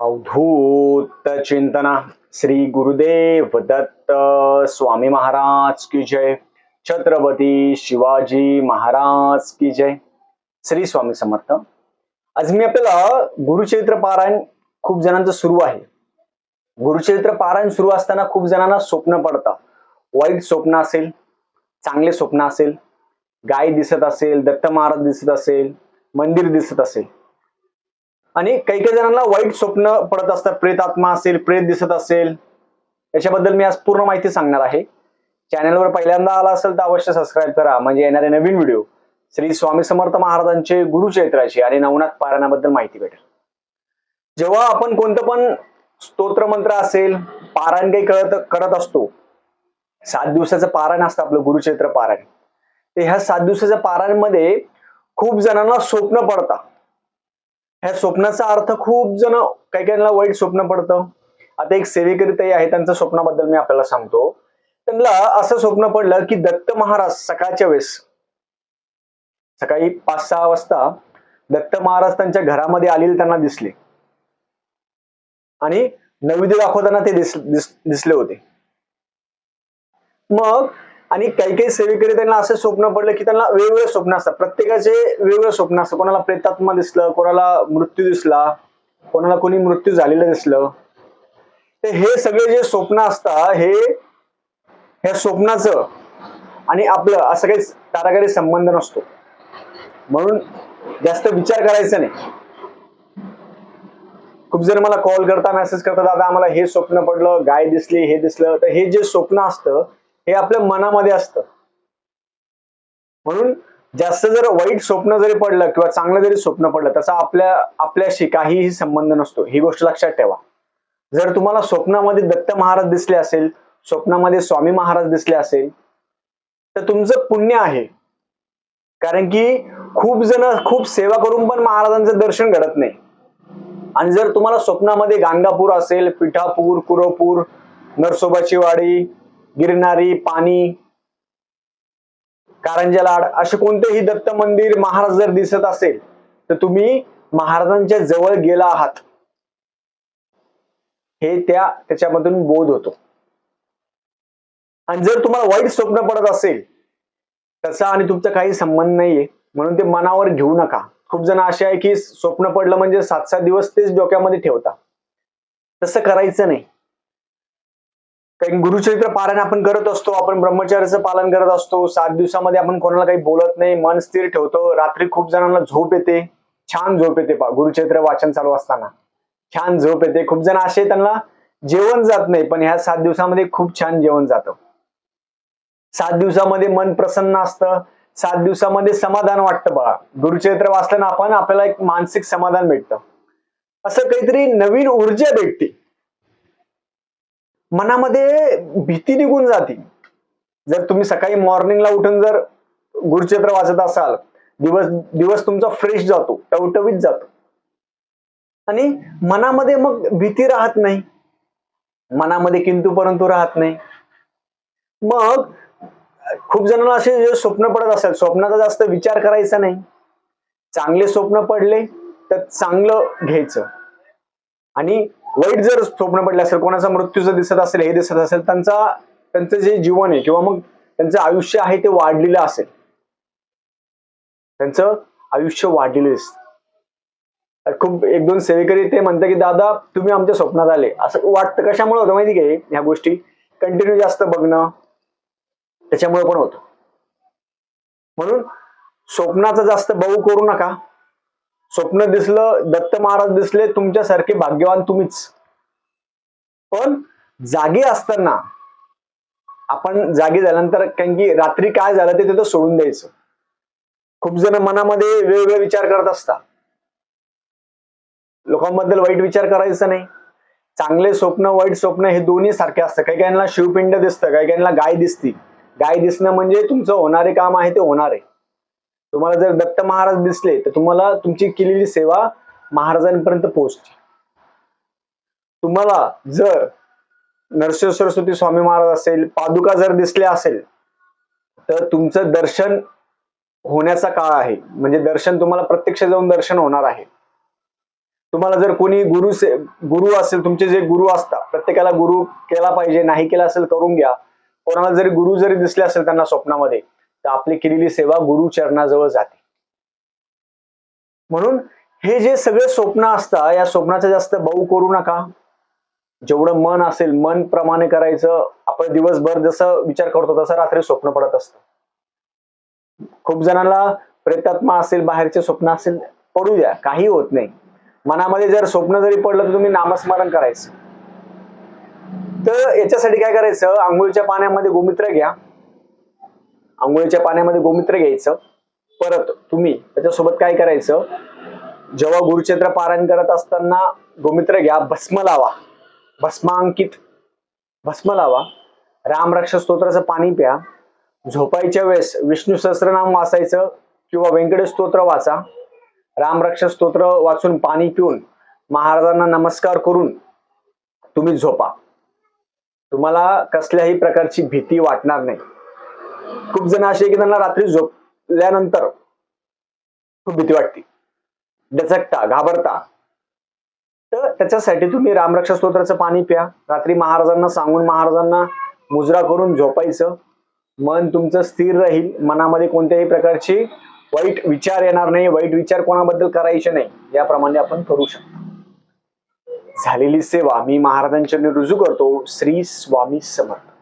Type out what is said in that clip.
अवधूत चिंतना श्री गुरुदेव दत्त स्वामी महाराज की जय। छत्रपती शिवाजी महाराज की जय। श्री स्वामी समर्थ। आज मी आपल्याला गुरुचरित्र पारायण खूप जणांचं सुरू आहे। गुरुचरित्र पारायण सुरू असताना खूप जणांना स्वप्न पडतं। वाईट स्वप्न असेल चांगले स्वप्न असेल गाय दिसत असेल दत्त महाराज दिसत असेल मंदिर दिसत असेल। आणि काही काही जणांना वाईट स्वप्न पडत असतात. प्रेतात्मा असेल प्रेत दिसत असेल. याच्याबद्दल मी आज पूर्ण माहिती सांगणार आहे. चॅनलवर पहिल्यांदा आला असेल तर अवश्य सबस्क्राईब करा. म्हणजे येणारे नवीन व्हिडिओ श्री स्वामी समर्थ महाराजांचे गुरुचैत्राची आणि नवनाथ पारायणाबद्दल माहिती भेटेल. जेव्हा आपण कोणतं पण स्तोत्र मंत्र असेल पारायण काही करत करत असतो सात दिवसाचं पारायण असतं आपलं गुरुचैत्र पारायण. तर ह्या सात दिवसाच्या पारायणमध्ये खूप जणांना स्वप्न पडतात. ह्या स्वप्नाचा अर्थ खूप जण काही काहींना वाईट स्वप्न पडतं. आता एक सेवेकरीताही आहे त्यांच्या स्वप्नाबद्दल मी आपल्याला सांगतो. त्यांना असं स्वप्न पडलं की दत्त महाराज सकाळच्या वेळेस सकाळी पाच सहा वाजता दत्त महाराज त्यांच्या घरामध्ये आलेले त्यांना दिसले. आणि नैवेद्य दाखवताना ते दिस, दिस, दिसले होते. मग आणि काही काही सेवेकरी त्यांना असं स्वप्न पडलं की त्यांना वेगवेगळे स्वप्न असतात. प्रत्येकाचे वेगवेगळे स्वप्न असतं कोणाला प्रेतात्मा दिसलं कोणाला मृत्यू दिसला कोणाला कोणी मृत्यू झालेलं दिसलं. तर हे सगळे जे स्वप्न असतात हे ह्या स्वप्नाचं आणि आपलं असं काही ताराकारी संबंध नसतो. म्हणून जास्त विचार करायचा नाही. खूप जण मला कॉल करता मेसेज करता दादा आम्हाला हे स्वप्न पडलं गाय दिसली हे दिसलं. तर हे जे स्वप्न असतं हे आपल्या मनामध्ये असतं. म्हणून जास्त जर वाईट स्वप्न जरी पडलं किंवा चांगलं जरी स्वप्न पडलं त्याचा आपल्या आपल्याशी काहीही संबंध नसतो. ही गोष्ट लक्षात ठेवा. जर तुम्हाला स्वप्नामध्ये दत्त महाराज दिसले असेल स्वप्नामध्ये स्वामी महाराज दिसले असेल तर तुमचं पुण्य आहे. कारण की खूप जण खूप सेवा करून पण महाराजांचं दर्शन घडत नाही. आणि जर तुम्हाला स्वप्नामध्ये गाणगापूर असेल पिठापूर कुरपूर नरसोबाची वाडी गिरणारी पाणी कारंजा लाड असे कोणतेही दत्त मंदिर महाराज जर दिसत असेल तर तुम्ही महाराजांच्या जवळ गेला आहात. हे त्या त्याच्यामधून बोध होतो. आणि जर तुम्हाला वाईट स्वप्न पडत असेल त्याचा आणि तुमचा काही संबंध नाहीये म्हणून ते मनावर घेऊ नका. खूप जण असे आहे की स्वप्न पडलं म्हणजे सात सात दिवस तेच डोक्यामध्ये ठेवता तसं करायचं नाही. काही गुरुचरित्र पारायण आपण करत असतो आपण ब्रह्मचार्याचं पालन करत असतो सात दिवसामध्ये आपण कोणाला काही बोलत नाही मन स्थिर ठेवतो रात्री खूप जणांना झोप येते छान झोप येते पा गुरुचरित्र वाचन चालू असताना. छान झोप येते खूप जण असे त्यांना जेवण जात नाही पण ह्या सात दिवसामध्ये खूप छान जेवण जातं. सात दिवसामध्ये मन प्रसन्न असतं सात दिवसामध्ये समाधान वाटतं बघा. गुरुचरित्र वाचलं ना आपण आपल्याला एक मानसिक समाधान भेटतं. असं काहीतरी नवीन ऊर्जा भेटते. मनामध्ये भीती निघून जाते. जर तुम्ही सकाळी मॉर्निंगला उठून जर गुरुचित्र वाचत असाल दिवस दिवस तुमचा फ्रेश जातो टवटवीत जातो. आणि मनामध्ये मग भीती राहत नाही. मनामध्ये किंतु परंतु राहत नाही. मग खूप जणांना असे जे स्वप्न पडत असेल स्वप्नाचा जास्त विचार करायचा नाही. चांगले स्वप्न पडले तर चांगलं घ्यायचं. आणि वाईट जर स्वप्न पडले असेल कोणाचा मृत्यू जर दिसत असेल हे दिसत असेल त्यांचा त्यांचं जे जीवन आहे किंवा मग त्यांचं आयुष्य आहे ते वाढलेलं असेल. त्यांचं आयुष्य वाढलेलं दिसत. खूप एक दोन सेवेकरी ते म्हणतात की दादा तुम्ही आमच्या स्वप्नात आले. असं वाटतं कशामुळे होतं माहिती काय ह्या गोष्टी. कंटिन्यू जास्त बघणं. त्याच्यामुळे पण होतं. म्हणून स्वप्नाचा जास्त बहु करू नका. स्वप्न दिसलं दत्त महाराज दिसले तुमच्यासारखे भाग्यवान तुम्हीच. पण जागी असताना आपण जागी झाल्यानंतर कारण की रात्री काय झालं ते तिथं सोडून द्यायचं. खूप जण मनामध्ये वेगवेगळे विचार करत असतात. लोकांबद्दल वाईट विचार करायचा नाही. चांगले स्वप्न वाईट स्वप्न हे दोन्ही सारखे असतं काही काहींना शिवपिंड दिसतं काही काहींना गाय दिसती. गाय दिसणं म्हणजे तुमचं होणारे काम आहे ते होणार. आहे तुम्हाला जर दत्त महाराज दिसले तर तुम्हाला तुमची केलेली सेवा महाराजांपर्यंत पोहोचते. तुम्हाला जर नरसिंह सरस्वती स्वामी महाराज असेल पादुका जर दिसल्या असेल तर तुमचं दर्शन होण्याचा काळ आहे. म्हणजे दर्शन तुम्हाला प्रत्यक्ष जाऊन दर्शन होणार आहे. तुम्हाला जर कोणी गुरु से गुरु असेल तुमचे जे गुरु असतात प्रत्येकाला गुरु केला पाहिजे नाही केला असेल करून घ्या. कोणाला जरी गुरु जरी दिसले असेल त्यांना स्वप्नामध्ये तर आपली केलेली सेवा गुरु चरणाजवळ जाते. म्हणून हे जे सगळे स्वप्न असतात या स्वप्नाचा जास्त बहु करू नका. जेवढं मन असेल मन प्रमाणे करायचं. आपण दिवसभर जसं विचार करतो तसं रात्री स्वप्न पडत असतं. खूप जणांना प्रेतात्मा असेल बाहेरचे स्वप्न असेल पडू द्या. काही होत नाही. मनामध्ये जर स्वप्न जरी पडलं तर तुम्ही नामस्मरण करायचं. तर याच्यासाठी काय करायचं? आंघोळीच्या पाण्यामध्ये गोमित्र घ्या. आंघोळीच्या पाण्यामध्ये गोमित्र घ्यायचं. परत तुम्ही त्याच्यासोबत काय करायचं? जेव्हा गुरुचरित्र पारायण करत असताना गोमित्र घ्या भस्म लावा. भस्मांकित. भस्म लावा. रामरक्ष स्तोत्राचं पाणी प्या. झोपायच्या वेळेस विष्णू सहस्रनाम वाचायचं किंवा व्यंकटेश स्तोत्र वाचा. रामरक्ष स्तोत्र वाचून पाणी पिऊन महाराजांना नमस्कार करून तुम्ही झोपा. तुम्हाला कसल्याही प्रकारची भीती वाटणार नाही. खूप जण असे की त्यांना रात्री झोपल्यानंतर खूप भीती वाटते. डचकता घाबरता. तर त्याच्यासाठी तुम्ही रामरक्षा स्तोत्राचं पाणी प्या. रात्री महाराजांना सांगून महाराजांना मुजरा करून झोपायचं. मन तुमचं स्थिर राहील. मनामध्ये कोणत्याही प्रकारची वाईट विचार येणार नाही. वाईट विचार कोणाबद्दल करायचे नाही. याप्रमाणे आपण करू शकतो. झालेली सेवा मी महाराजांच्या रुजू करतो. श्री स्वामी समर्थ.